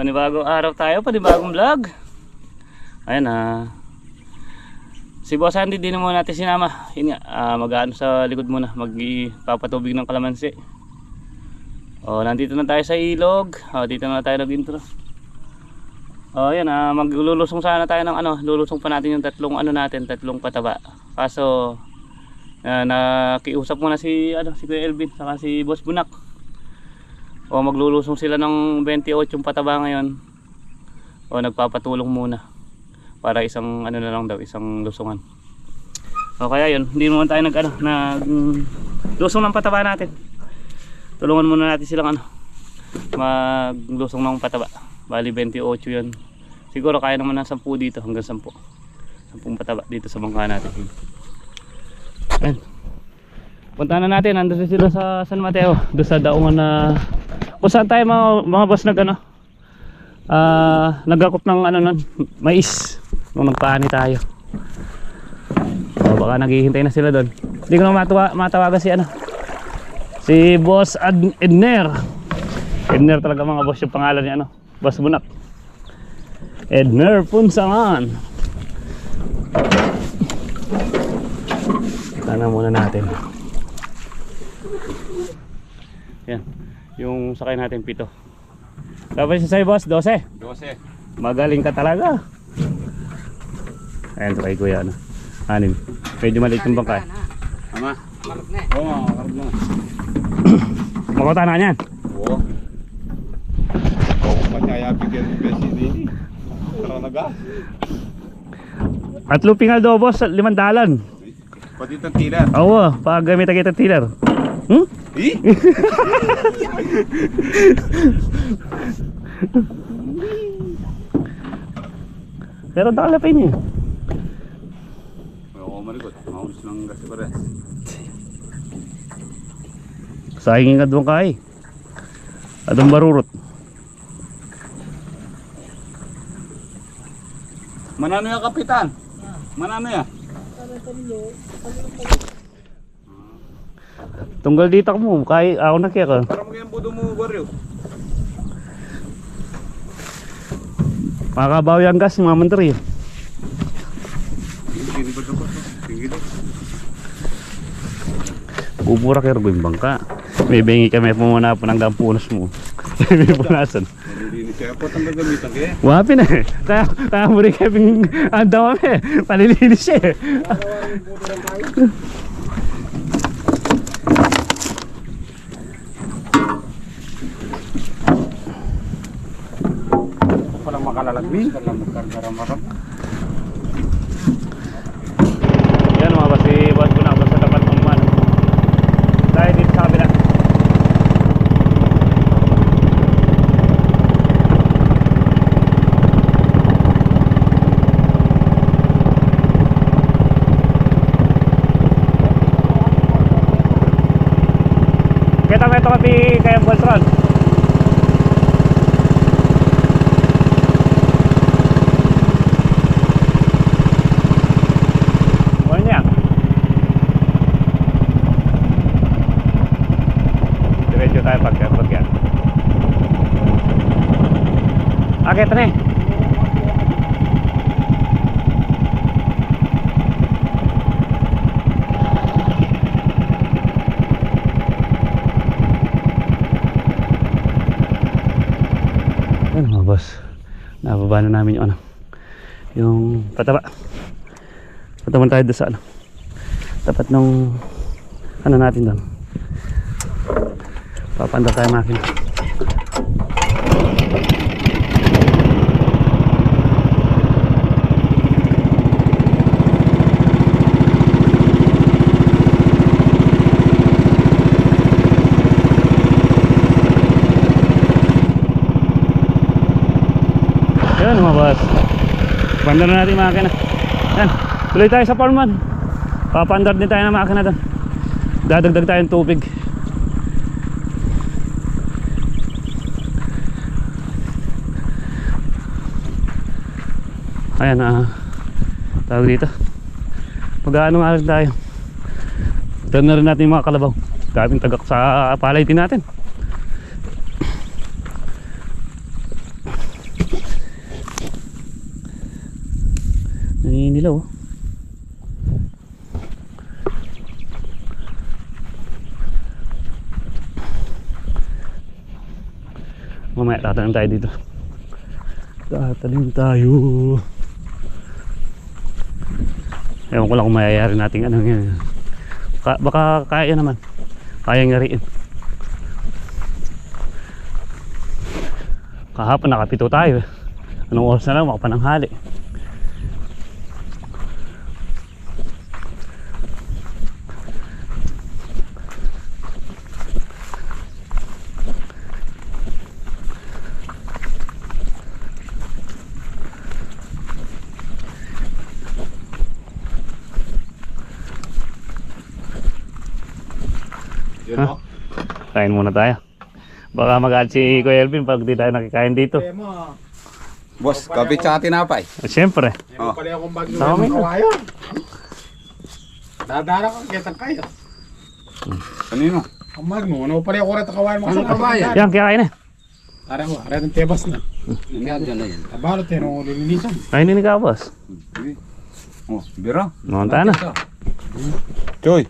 Ayan, panibagong araw tayo, panibagong vlog. Ayan ah. Si Boss Andy, di na muna natin sinama. Yun nga, ah, mag-ano sa likod muna, magpapatubig ng kalamansi. Oh, nandito na tayo sa ilog. Oh, dito na tayo nag-intro. Oh, yan ah, maglulusong sana tayo ng ano, lulusong pa natin yung tatlong ano natin, tatlong pataba. Kaso ah, nakiusap muna si ano, si Kuya Elvin saka si Boss Bunak. O maglulusong sila ng 28 yung pataba ngayon. O nagpapatulong muna. Para isang ano na lang daw, isang lusungan. O kaya yun, hindi naman tayo nag ano, nag lusong ng pataba natin. Tulungan muna natin silang ano, maglusong ng pataba. Bali 28 yun. Siguro kaya naman ng 10 dito hanggang 10. 10 pataba dito sa bangka natin. Ayan. Punta na natin, nandun sila sa San Mateo, doon sa daungan na kung saan tayo mga, mga boss nag ano, ah nagakop ng ano nun, mais nung nagpaani tayo. O, baka naghihintay na sila doon. Hindi ko na matawa, matawagan si ano, si boss Ad Edner. Edner talaga mga boss yung pangalan niya ano, boss Bunak. Edner Punsangan. Sana muna natin. Yan. Yung sakay natin pito. Tapos sa sa'yo boss, 12. 12. Magaling ka talaga. Ayan, sakay kuya. Ano. Anim. Medyo maliit yung bangka. Ama? Oo, oh, makarap na. Makota na yan. Oo. Oo, mataya bigyan ng besi din. Tara na ga. At lupingal daw boss, limandalan. Pati itong tila. Oo, pag gamit kita tiller. Hmm? Eh? Pero nakalapin niya. Oo, malikot. Maunus ng gas pa rin. Sayangin ka doon kay. Adong barurot. Manano ya, kapitan? Manano ya? Tunggal dito mo, kay ako na kaya ka. Para mo yung budo mo, baryo. Makakabawi ang gas, mga daw. Bubura kayo yung bangka. May bengi kami pumuna po ng gampunos mo. May punasan. Ang. Wapi na eh. Kaya, kaya mo rin kami andaw kami. Palilinis siya eh. Magkargaramarap. Yan mga basi, buwan ko man. Tayo dito sa kabila. Kita mo Akit na eh. Ayun mga. Nababa na namin yung ano. Yung pataba. Muna tayo doon sa ano. Tapat nung ano natin doon. Papanda tayo makina. Yan mga boss. Panda na natin yung makina. Yan. Tuloy tayo sa farm Papandar din tayo ng makina doon. Dadagdag tayong tubig. Ayan ah. tawag dito. Mag-ano nga rin tayo. Turn na rin natin yung mga kalabaw. Daming tagak sa palay din natin. Naninilaw. oh. Mamaya tatanim tayo dito. Tatanim tayo. Ewan ko lang kung mayayari natin ano yan. Ka baka kaya naman. Kaya nga rin. Kahapon nakapito tayo. Anong oras na lang makapananghali. Kain muna tayo. Baka mag si Kuya Elvin pag di tayo nakikain dito. Boss, kape tsaka tinapay. At Siyempre. Oh. Pala akong bagyo Tama ng na. kawayan. Dadara kang kitang kayo. Kanino? Ang magno, ano pala ako rin ang kawayan mo Ano kawayan? Yan, kaya kain na. Ara mo, ara ng tebas na. Yan, dyan na yan. Abalo, tino lilinisan. Kainin ni. Oh, bira. Monta na. Choy.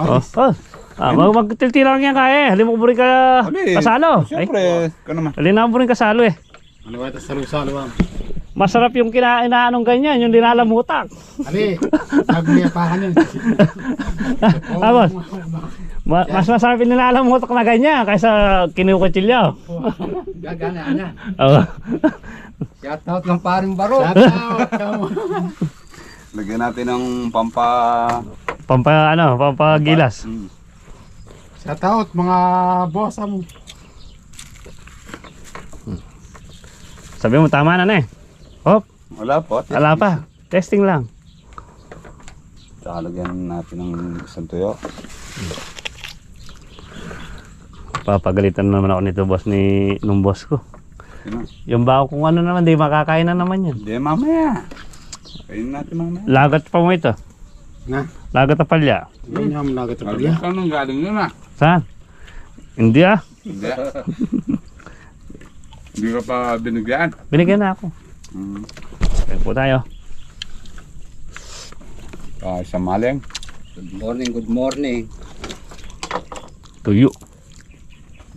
Oh, oh. Ah, mag magtilti lang yan kaya. Halin mo buri ka kasalo. Ay, Siyempre, ka naman. halin na buri kasalo eh. Ano ba ito sa salo ang? Masarap yung kinainanong ganyan, yung dinalamutak. Ali, nagmiyapakan yun. Ah, boss. Ma- mas masarap yung dinalamutak na ganyan kaysa kinukutsilyo. Gagana, ana. Oh. Shout out ng paring baro. Shout out. Lagyan natin ng pampa... Pampa ano, pampagilas. Mm. Shout out mga boss mo. Sabi mo tama na na eh. Hop, Wala po. wala pa. Testing lang. Tsaka lagyan natin ng isang tuyo. Papagalitan na naman ako nito boss ni nung boss ko. Na. Yung bako kung ano naman, di makakain na naman yan. Hindi, mamaya. Kainin natin mamaya. Lagat pa mo ito. Na, Lagat na palya. ganyan mo nagat ang Ano nung galing yun ah? Saan? Hindi ah. Hindi. Hindi ka pa binigyan. Binigyan na ako. Mm. Kaya po tayo. Ah, isang maleng. Good morning, good morning. Tuyo.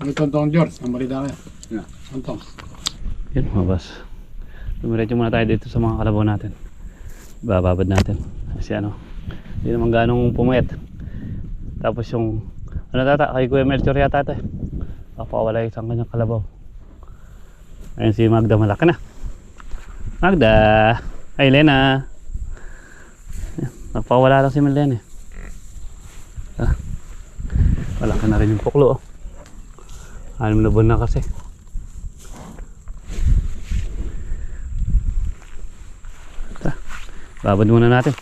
Ano tontong George? Ang marida kaya. Yeah. Tontong. Yan mga boss. Dumiretso muna tayo dito sa mga kalabaw natin. Bababad natin. Kasi ano, hindi naman ganong pumayat. Tapos yung, ano tata, kay Kuya Melchor yata ito eh. Isang kanyang kalabaw. Ayun si Magda malaki na. Magda! Ay, Lena! Napawala lang si Melena eh. Ah, malaki na rin yung puklo oh. Anim na buwan na kasi. Babad muna natin.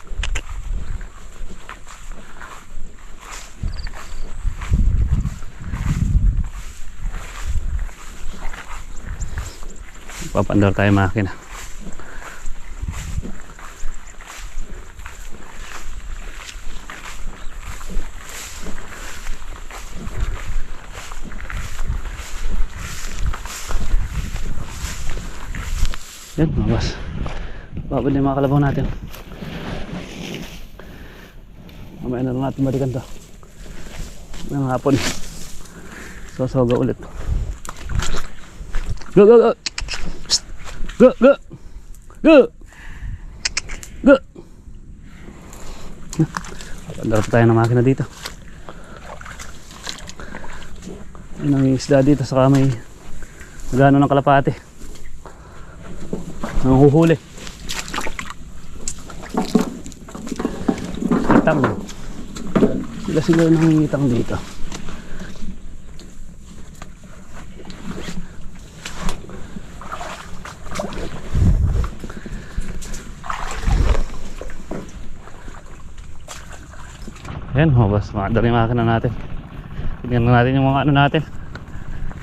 Papandar tayo makina. Yan mga boss. Babad na yung mga kalabaw natin. Mamaya na lang natin balikan to. Ng hapon. Sosoga ulit. Go, go, go! Go, go! Go! Go! Pagdala pa tayo ng makina dito. Ayun ang isda dito sa kamay. Gano ng kalapate. Ang huhuli. Itang. Sila siguro nangingitang dito. Ayan, hubas. Makadali yung makina natin. Tingnan na natin yung mga ano natin.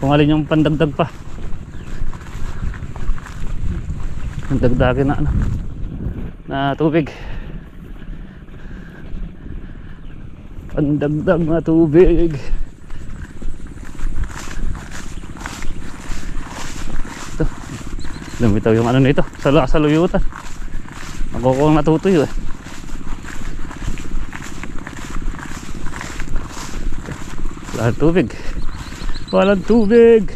Kung alin yung pandagdag pa. Ang dagdagin na ano. Na tubig. Pandagdag na tubig. Ito. Lumitaw yung ano nito. Sa, sa luyutan. Ako ko natutuyo eh. Walang tubig. Walang tubig.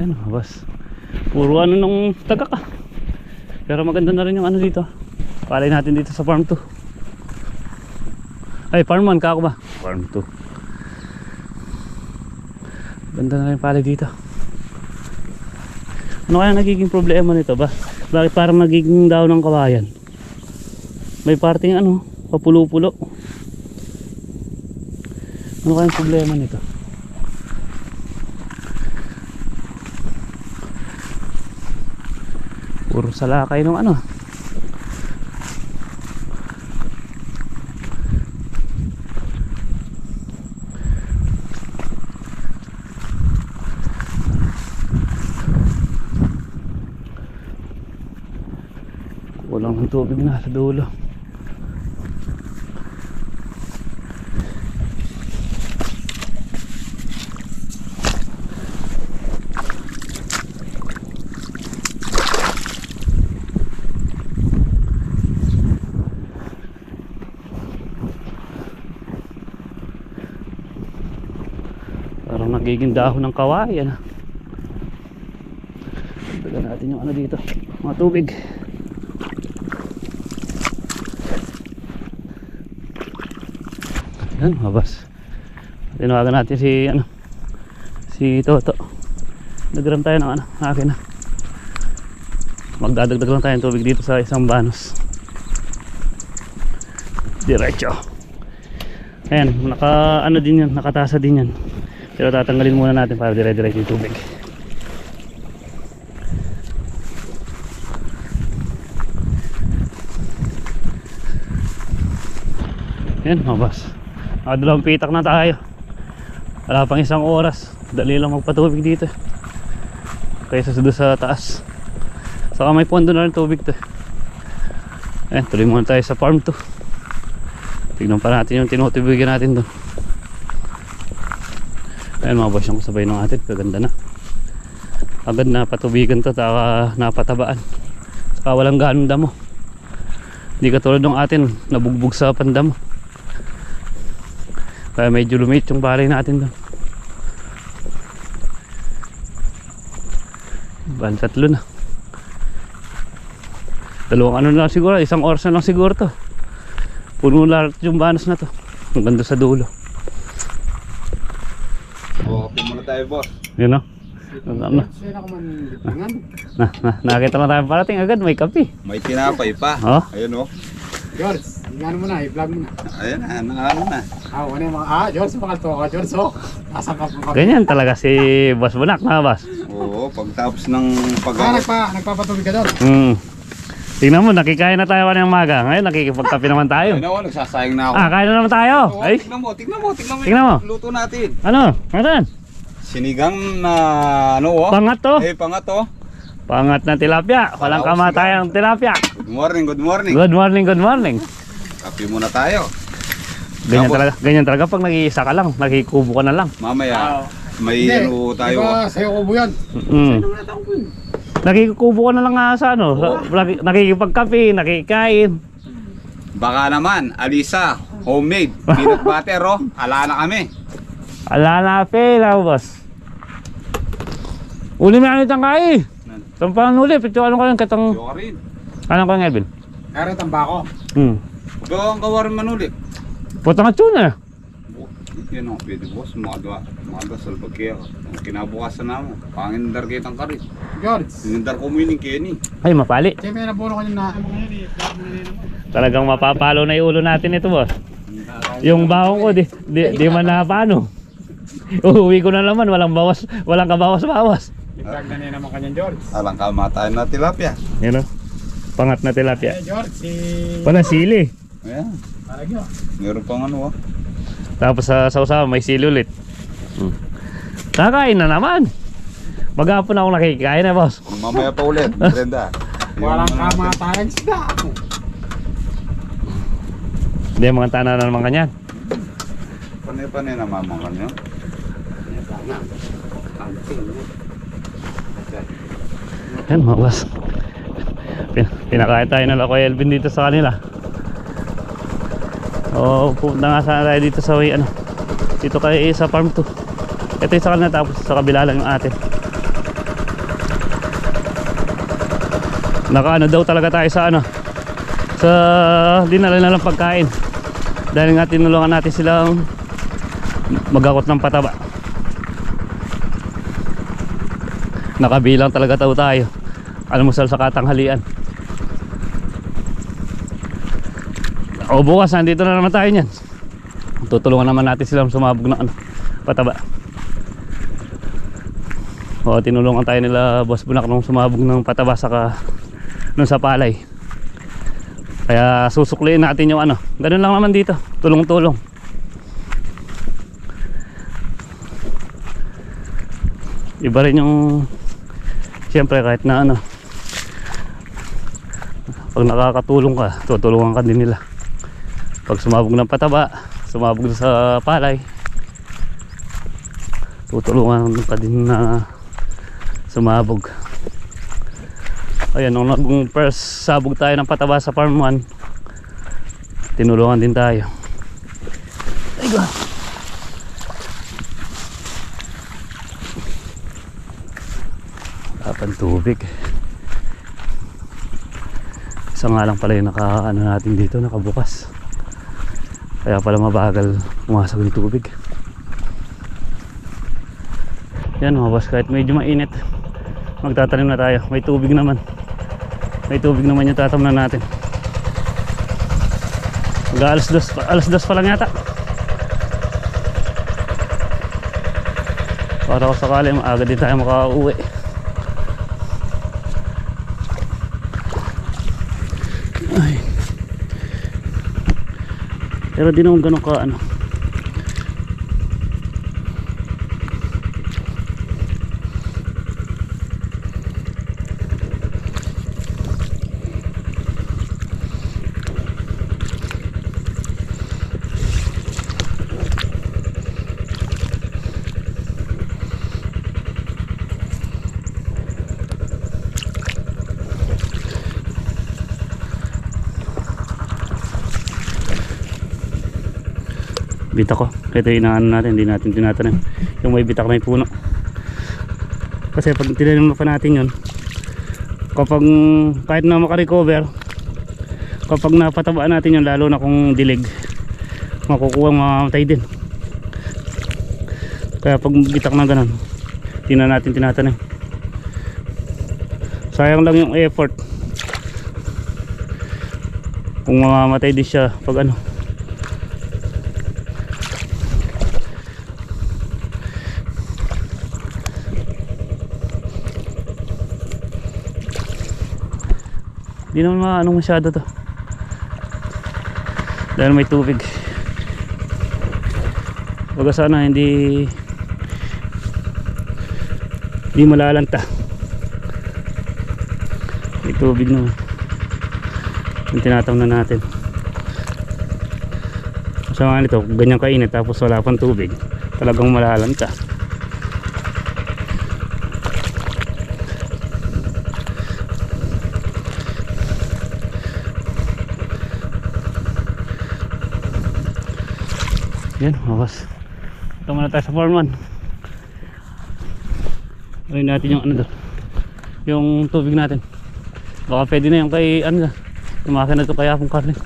Ano, bas. Puro ano nung taga ka. Pero maganda na rin yung ano dito. Palay natin dito sa farm 2. Ay, farm 1 ka ako ba? Farm 2. Ganda na rin palay dito. Ano kaya nagiging problema nito ba? Bakit parang nagiging daw ng kawayan? May parting ano, papulo-pulo. Ano kaya ang problema nito? Puro salakay ng ano. Kulang ng tubig na sa dulo. Parang nagiging dahon ng kawayan. ah. Dagdagan natin yung ano dito. Mga tubig. Yan, mabas. Tinawagan natin si ano si Toto. Nagram tayo ng ano, akin na. Magdadagdag lang tayo ng tubig dito sa isang banos. Diretso. Ayan, naka ano din yan, nakatasa din yan. Pero tatanggalin muna natin para dire-diretso yung tubig. Yan, mabas. Nakadalawang pitak na tayo. Wala pang isang oras. Dali lang magpatubig dito. Kaysa sa doon sa taas. Saka may pondo na rin tubig to. Ayan, tuloy muna tayo sa farm to. Tignan pa natin yung tinutubigan natin doon. Ayan mga boss yung kasabay ng atin. Kaganda na. Agad na patubigan to. Taka napatabaan. Saka walang ganong damo. Hindi katulad ng atin. Nabugbog sa pandamo. Kaya medyo lumit yung baray natin doon. Ban tatlo na. Dalawang ano na siguro, isang oras na lang siguro to. Puno lahat yung banos na to. Ang ganda sa dulo. O, muna tayo, boss. Yun o. Ano. Sino ako man litingan? Na, na, nakakita na tayo parating agad, may kape. May tinapay pa. Oh. Ayun, oh. George, ingano mo na, i-vlog mo na. Ayan na, ano na. Ah, ano yung mga, ah, George, makalto ka, George, oh. Nasaan ka pa? Ganyan talaga si Boss Bunak na Boss. Oo, pagtapos ng pag Ah, nagpa, nagpapatubig ka doon. Hmm. Tingnan mo, nakikain na tayo ng maga. Ngayon, nakikipagkape naman tayo. Ayun ako, nagsasayang na ako. Ah, kain na naman tayo. Oo, Ay, tignan mo, tignan mo, tignan mo. Tignan mo. yung Luto natin. ano? Nasaan? Sinigang na ano, oh. Pangat to. Eh, pangat, oh. Pangat na tilapia. Walang kamatayang tilapia. Good morning, good morning. Good morning, good morning. Kape muna tayo. Ganyan Tapos- talaga, ganyan talaga pag nag-iisa ka lang, nakikubo ka na lang. Mamaya, may ano tayo. Di ba, sa'yo kubo yan. Mm. Nakikubo ka na lang nga sa ano, sa- naki- nakikipagkape, nakikain. Baka naman, Alisa, homemade, peanut butter, oh. Ala na kami. Ala na pela, boss. Uli mo yan itang kai. Tampang uli, pito ano ko yung katang, Yo ka rin. ano ko yung Edwin? Meron tambako. Hmm. Huwag kang kawarin man ulit. Putang at tuna. Yan o, pwede boss, makadwa, makadasal pagkaya ka. Ang kinabukasan na mo, pangindar kitang karit. George, Sinindar ko mo yun yung Kenny. Ay, mapali. siya may nabulo na. Na yun naman. Talagang mapapalo na yung ulo natin ito, boss. Yung bahong ko, di, di, di man na paano. Uuwi ko na naman, walang bawas, walang kabawas-bawas. I-vlog na niya naman kanyang George. Alang kamatayan na tilapia. Yan o. Pangat na tilapia. Eh, George, si... Wala sili. Ayan, Parang yun. meron pang ano oh. Tapos sa sausawa may sili ulit. Hmm. Kakain na naman. Maghapon ako nakikikain na, boss. Mamaya pa ulit, Brenda. Walang kamatayang sida. Hindi, mga tana na naman kanyan. Panay-panay namamakan nyo. Sana. Kanting. Yan mga boss. Pin pinakain tayo ng Kuya Elvin dito sa kanila. Oo, pupunta nga sana tayo dito sa way ano. Dito kay sa farm 2. Ito yung sa kanila tapos sa kabila lang yung atin. Nakaano daw talaga tayo sa ano. Sa dinala na lang pagkain. Dahil nga tinulungan natin silang magakot ng pataba. Nakabilang talaga tao tayo. Almusal sa katanghalian. O bukas, nandito na naman tayo niyan. Tutulungan naman natin silang sumabog ng ano, pataba. O tinulungan tayo nila Boss Bunak nung sumabog ng pataba saka nung sa palay. Kaya susukliin natin yung ano. Ganun lang naman dito. Tulong-tulong. Iba rin yung Siyempre kahit na ano Pag nakakatulong ka Tutulungan ka din nila. Pag sumabog ng pataba Sumabog sa palay Tutulungan ka din na Sumabog. Ayan, nung naging first sabog tayo ng pataba sa farm 1 Tinulungan din tayo. Ay God. Tapan tubig Isa nga lang pala yung naka ano natin dito nakabukas. Kaya pala mabagal pumasok yung tubig. Yan mga boss kahit medyo mainit Magtatanim na tayo. May tubig naman. May tubig naman yung tatamnan natin. Mag alas dos, alas dos pa lang yata. Para ko sakali maaga din tayo makauwi Pero di naman ganun ka ano. Bita ko. Ito yung inaano natin, hindi natin tinatanim. Yung may bitak yung puno. Kasi pag tinanim pa natin yun, kapag kahit na makarecover, kapag napatabaan natin yun, lalo na kung dilig, makukuha mamamatay din. Kaya pag bitak na ganun, hindi na natin tinatanim. Sayang lang yung effort. Kung mamamatay din siya pag ano, Hindi naman maano masyado to. Dahil may tubig. Baga sana hindi hindi malalanta. May tubig naman. Yung tinataw na natin. Sa mga nito, ganyan kainit tapos wala pang tubig. Talagang malalanta. Yan, mga boss. Ito muna tayo sa farm 1. Ayun natin yung ano doon. Yung tubig natin. Baka pwede na yung kay ano na. Yung makina to kaya akong karne.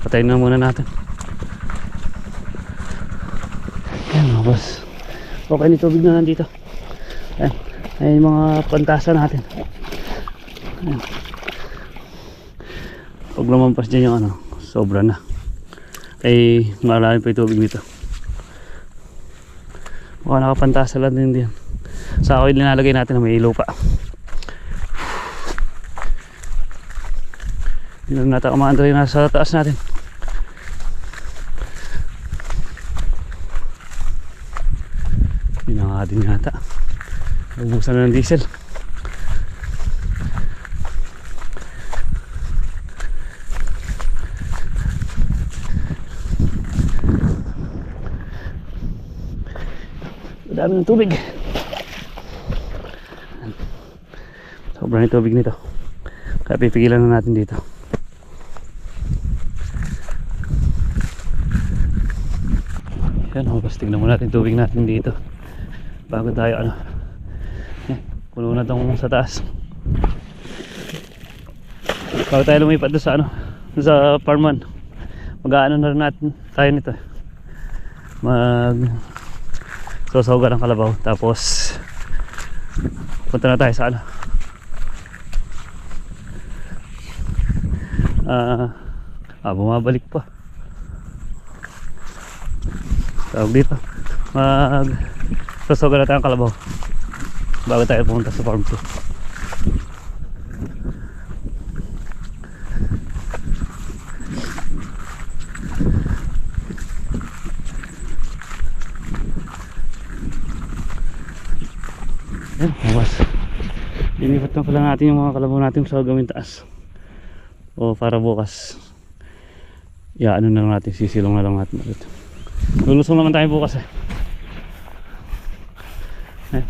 Patayin na muna natin. Yan mga boss. Okay ni tubig na nandito. Ayan. Ayan yung mga pantasa natin. Ayan. Pag lumampas dyan yung ano, sobra na ay malalim pa yung tubig dito. Baka nakapantasa lang din din sa ako linalagay natin na may ilaw hindi lang natin umaandar yung nasa taas natin. Yun na nga din yata. Ubusan na ng diesel Madami ng tubig. Sobrang tubig nito. Kaya pipigilan na natin dito. Yan, oh, basta tignan mo natin tubig natin dito. Bago tayo ano. Yan, puno na tong sa taas. Bago tayo lumipat doon sa ano, sa farman. Mag-aano na rin natin tayo nito. Mag sasawagan ng kalabaw. Tapos punta na tayo sa ano. Ah, ah bumabalik pa. Tawag dito. Mag sasawagan na tayo ng kalabaw. Bago tayo pumunta sa farm 2. Yan, bukas. Linipat na pala natin yung mga kalabaw natin sa gawin taas. O para bukas. Ya, ano na lang natin, sisilong na lang natin ulit. Lulusong naman tayo bukas eh. Ayan.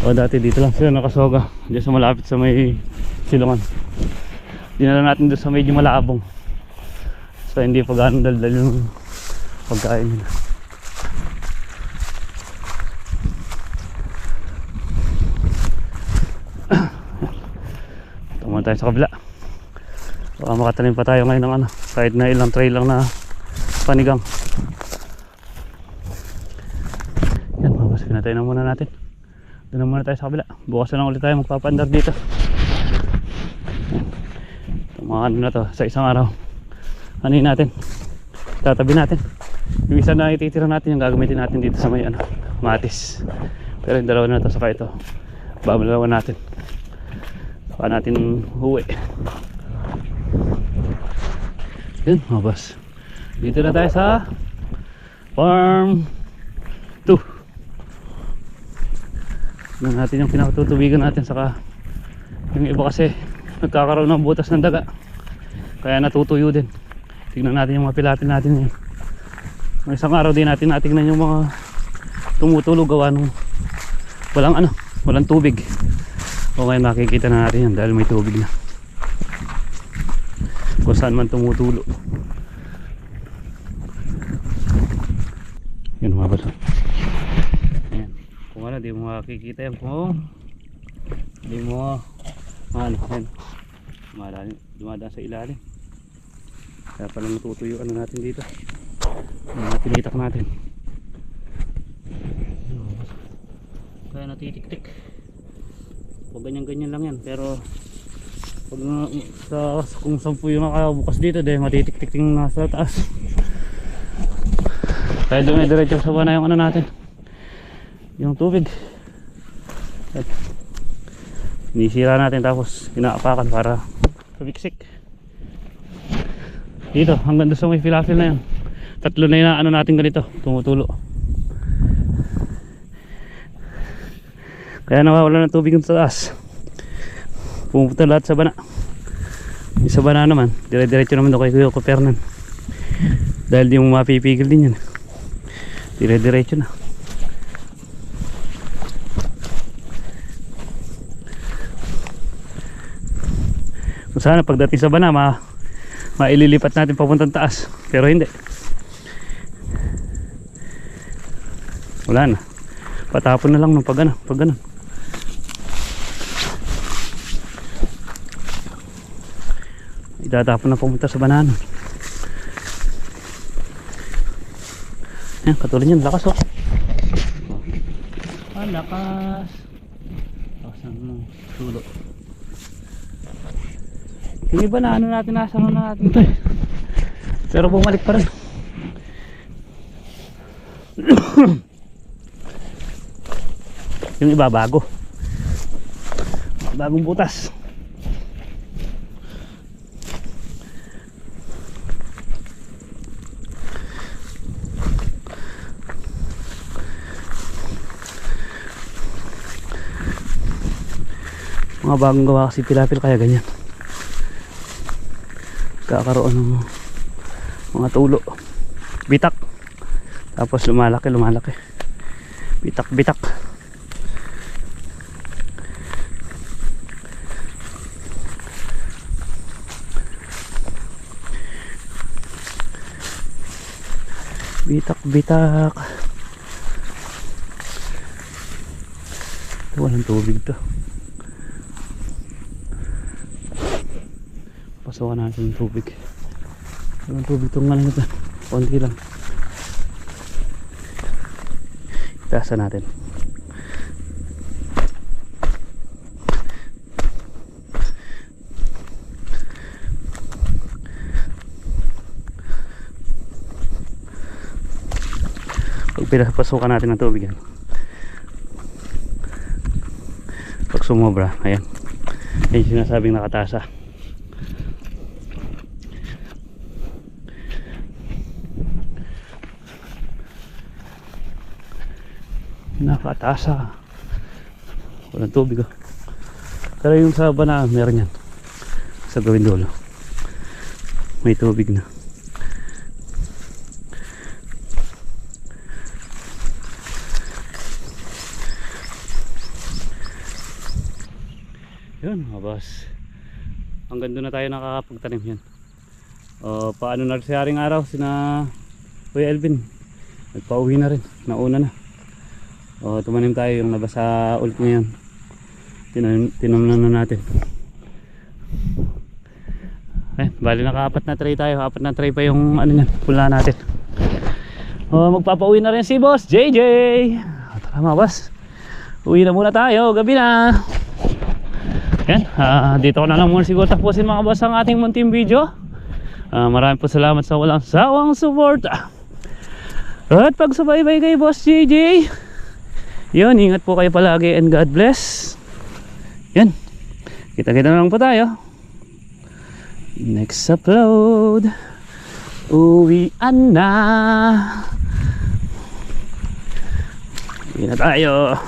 O dati dito lang sila nakasoga. Diyan sa malapit sa may silungan. Dinala natin doon sa medyo malabong. So hindi pa ganong daldal yung pagkain nila. Tumunta tayo sa kabila. Baka makatanim pa tayo ngayon ng ano, kahit na ilang tray lang na panigang. Yan, mabasin na tayo na muna natin. Doon na muna tayo sa kabila. Bukas na lang ulit tayo magpapandar dito. Itong mga ano na to, sa isang araw. Ano natin? Tatabi natin. Yung isa na ititira natin, yung gagamitin natin dito sa may ano, matis. Pero yung dalawa na to, saka ito. Babalawan natin. Saka natin huwi. Yun, mga boss. Dito na tayo sa farm 2. Tignan natin yung pinakatutubigan natin saka yung iba kasi nagkakaroon ng butas ng daga. Kaya natutuyo din. Tignan natin yung mga pilatin natin ngayon. May isang araw din natin natingnan yung mga tumutulog gawa nung walang ano, walang tubig. O ngayon makikita na natin yan dahil may tubig na. Kung saan man tumutulo. Yun mga bata yan kung ano di mo makikita yan. Kung di mo ano yan. Dumadahan, dumadaan sa ilalim. Kaya pala natutuyo ano natin dito? Mga tinitak natin. Kaya natitiktik pag ganyan ganyan lang yan. Pero pag sa, kung sampu yung nakabukas dito dahil matitik-tik yung nasa taas. Kaya doon ay diretso sa bana yung ano natin. Yung tubig. At inisira natin tapos inaapakan para sumiksik dito hanggang doon sa may filafil na yan. Tatlo na yung ano natin ganito tumutulo kaya nawawala ng tubig yung taas. Pumunta lahat sa bana. Yung sa bana naman dire-diretso naman daw kay Kuya Kopernan dahil di mo mapipigil din yan dire-diretso na. Kung sana pagdating sa bana ma maililipat natin papuntang taas. Pero hindi. Wala na. Patapon na lang ng pag ano pag ano itatapon na pumunta sa bananan yan katulad yan lakas oh. Ah lakas. Lakas ng sulo. Yung iba na ano natin nasa ano natin? To eh pero bumalik pa rin. Yung iba bago bagong butas mga bagong gawa kasi pilapil kaya ganyan kakaroon ng mga tulo bitak Tapos lumalaki, lumalaki. Bitak, bitak. Bitak, bitak. Ito, walang tubig to. Pasukan natin yung tubig. Walang tubig itong ano na. Konti lang. Itasa natin. Pinapasukan natin ng tubig yan. Pag sumobra, ayan. Yan yung sinasabing nakatasa. Nakatasa. Walang tubig oh. Pero yung sa bana, meron yan. Sa gawin dulo. May tubig na. Yun mga boss. Hanggang doon na tayo nakakapagtanim yan. O, paano na araw sina Kuya Elvin. Nagpauwi na rin. Nauna na. O, tumanim tayo yung nabasa ulit ngayon. Tinanim, tinamnan na natin. Eh, bali nakaapat na tray tayo. Apat na tray pa yung ano niyan, pula natin. O, magpapauwi na rin si boss JJ. O, tara mga boss. Uwi na muna tayo. Gabi na. Yan, ah, dito ko na lang muna siguro tapusin mga boss ang ating munting video. Ah, maraming po salamat sa walang sawang support. At pagsubaybay kay Boss JJ. Yun, ingat po kayo palagi and God bless. Yan. Kita-kita na lang po tayo. Next upload. Uwian na. Uwi na tayo.